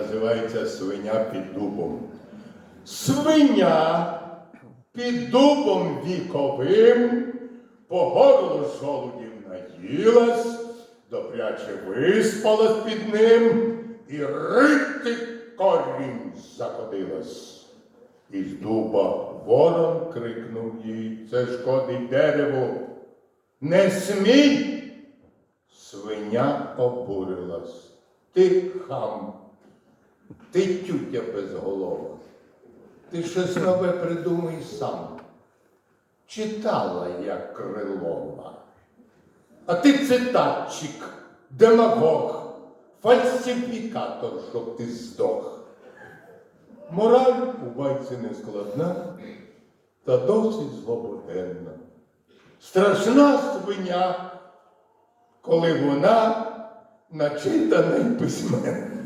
називається свиня під дубом. Свиня під дубом віковим, по горлу жолудів наїлась, добряче виспалась під ним і рити корінь заходилась. Із дуба ворон крикнув їй, це шкодить дереву. Не смій! Свиня обурилась. Ти хам, ти тютя безголова. Ти щось нове придумай сам. Читала я Крилова. А ти цитатчик, демагог, фальсифікатор, щоб ти здох. Мораль у байці не складна, та досить злободенна. Страшна свиня, коли вона начитана й письменна.